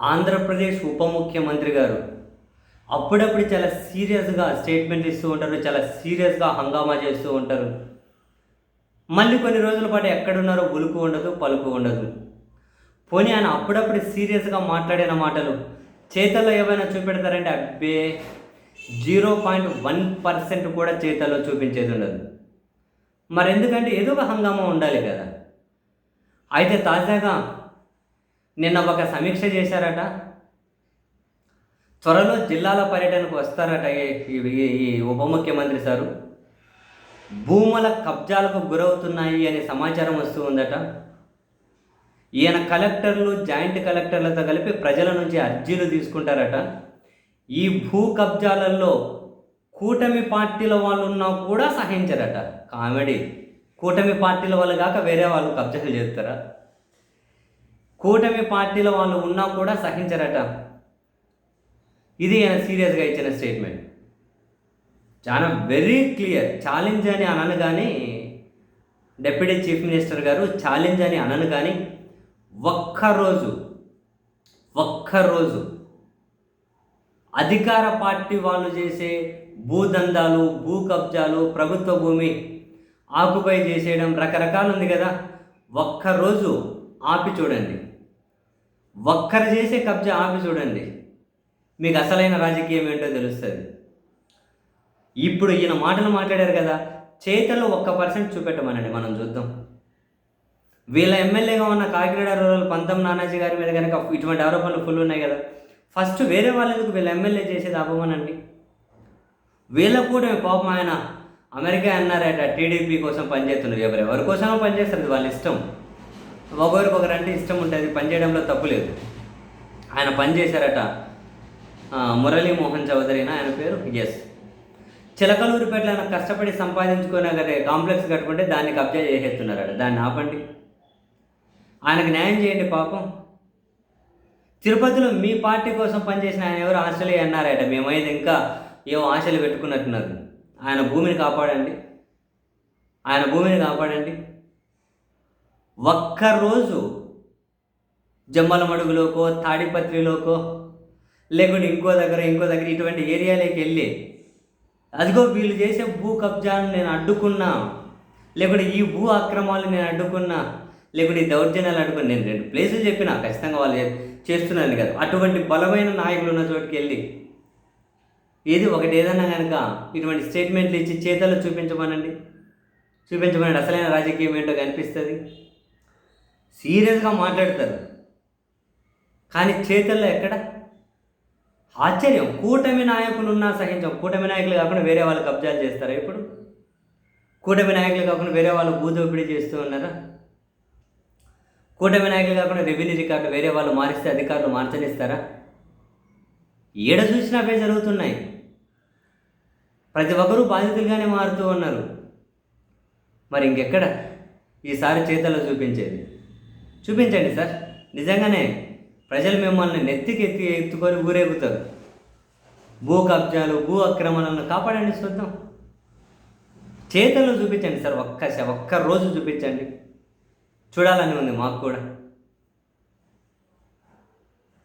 ఆంధ్రప్రదేశ్ ఉప ముఖ్యమంత్రి గారు. అప్పుడప్పుడు చాలా సీరియస్గా స్టేట్మెంట్ ఇస్తూ ఉంటారు చాలా సీరియస్గా హంగామా చేస్తూ ఉంటారు. మళ్ళీ కొన్ని రోజుల పాటు ఎక్కడున్నారో ఉలుకు ఉండదు పలుకు ఉండదు. పోనీ ఆయన అప్పుడప్పుడు సీరియస్గా మాట్లాడిన మాటలు చేతల్లో ఏమైనా చూపెడతారంటే అబ్బే జీరో పాయింట్ వన్ పర్సెంట్ కూడా చేతల్లో చూపించేది ఉండదు. మరి ఎందుకంటే ఏదో ఒక హంగామా ఉండాలి కదా. అయితే తాజాగా నిన్న ఒక సమీక్ష చేశారట. త్వరలో జిల్లాల పర్యటనకు వస్తారట ఈ- ఉప ముఖ్యమంత్రి సారు. భూముల కబ్జాలకు గురవుతున్నాయి అనే సమాచారం వస్తూ ఉందట. ఈయన కలెక్టర్లు జాయింట్ కలెక్టర్లతో కలిపి ప్రజల నుంచి అర్జీలు తీసుకుంటారట. ఈ భూ కబ్జాలలో కూటమి పార్టీల వాళ్ళు ఉన్నా కూడా సహించరట. కామెడీ. కూటమి పార్టీల వాళ్ళు కాక వేరే వాళ్ళు కబ్జాలు చేస్తారా? కూటమి పార్టీల వాళ్ళు ఉన్నా కూడా సహించరట. ఇది ఆయన సీరియస్గా ఇచ్చిన స్టేట్మెంట్. చాలా వెరీ క్లియర్ ఛాలెంజ్ అని అనను కానీ డెప్యూటీ చీఫ్ మినిస్టర్ గారు ఛాలెంజ్ అని అనను కానీ ఒక్కరోజు ఒక్కరోజు అధికార పార్టీ వాళ్ళు చేసే భూదందాలు భూ కబ్జాలు ప్రభుత్వ భూమి ఆకుపై చేసేయడం రకరకాలు ఉంది కదా. ఒక్కరోజు ఆపి చూడండి. ఒక్కరు చేసే కబ్జా ఆపి చూడండి. మీకు అసలైన రాజకీయం ఏంటో తెలుస్తుంది. ఇప్పుడు ఈయన మాటలు మాట్లాడారు కదా చేతల్లో ఒక్క పర్సెంట్ చూపెట్టమనండి మనం చూద్దాం. వీళ్ళ ఎమ్మెల్యేగా ఉన్న కాకినాడ రూరల్ పంతం నానాజీ గారి మీద కనుక ఇటువంటి ఆరోపణలు ఫుల్ ఉన్నాయి కదా ఫస్ట్ వేరే వాళ్ళెందుకు వీళ్ళ ఎమ్మెల్యే చేసేది ఆపమనండి వీళ్ళ కూడా పాపం ఆయన అమెరికా అన్నారట టీడీపీ కోసం పనిచేస్తున్నారు ఎవరెవరి కోసమో పనిచేస్తారు వాళ్ళ ఇష్టం. ఒకరికొకరు అంటే ఇష్టం ఉంటుంది పనిచేయడంలో తప్పు లేదు. ఆయన పనిచేశారట మురళీమోహన్ చౌదరినా ఆయన పేరు ఎస్. చిలకలూరుపేటలో ఆయన కష్టపడి సంపాదించుకునే కదా కాంప్లెక్స్ కట్టుకుంటే దాన్ని కబ్జా చేసేస్తున్నారట. దాన్ని ఆపండి. ఆయనకు న్యాయం చేయండి పాపం. తిరుపతిలో మీ పార్టీ కోసం పనిచేసిన ఆయన ఎవరు? ఆశలే అన్నారట. మేమైతే ఇంకా ఏవో ఆశలు పెట్టుకున్నట్టున్నారు. ఆయన భూమిని కాపాడండి. ఆయన భూమిని కాపాడండి. ఒక్కరోజు జమ్మల మడుగులోకో తాడిపత్రిలోకో లేకుంటే ఇంకో దగ్గర ఇంకో దగ్గర ఇటువంటి ఏరియాలోకి వెళ్ళి అదిగో వీళ్ళు చేసే భూ కబ్జాను నేను అడ్డుకున్నా లేకుంటే ఈ భూ అక్రమాలు నేను అడ్డుకున్నా లేకుంటే ఈ దౌర్జన్యాలు అడ్డుకున్నా నేను రెండు ప్లేసులు చెప్పిన ఖచ్చితంగా వాళ్ళు చే- చేస్తున్నాను కదా. అటువంటి బలమైన నాయకులు ఉన్న చోటుకి వెళ్ళి ఏది ఒకటి ఏదన్నా కనుక ఇటువంటి స్టేట్మెంట్లు ఇచ్చి చేతల్లో చూపించమనండి. చూపించమనండి. అసలైన రాజకీయం ఏంటో కనిపిస్తుంది? సీరియస్గా మాట్లాడతారు. కానీ చేతల్లో ఎక్కడ? ఆశ్చర్యం. కూటమి నాయకులు ఉన్నా సహించం కూటమి నాయకులు కాకుండా వేరే వాళ్ళు కబ్జాలు చేస్తారా ఇప్పుడు? కూటమి నాయకులు కాకుండా వేరే వాళ్ళు భూదోపిడీ చేస్తూ ఉన్నారా? కూటమి నాయకులు కాకుండా రెవెన్యూ రికార్డు వేరే వాళ్ళు మారిస్తే అధికారులు మార్చనిస్తారా? ఏడ చూసినా అవే జరుగుతున్నాయి. ప్రతి ఒక్కరూ బాధితులుగానే మారుతూ ఉన్నారు. మరి ఇంకెక్కడ? ఈసారి చేతల్లో చూపించేది. చూపించండి సార్. నిజంగానే ప్రజలు మిమ్మల్ని నెత్తికి ఎత్తి ఎత్తుకొని ఊరేగుతారు. భూ కబ్జాలు భూ అక్రమణలను కాపాడండి చూద్దాం చేతల్లో చూపించండి సార్. ఒక్క ఒక్క రోజు చూపించండి. చూడాలని ఉంది మాకు కూడా.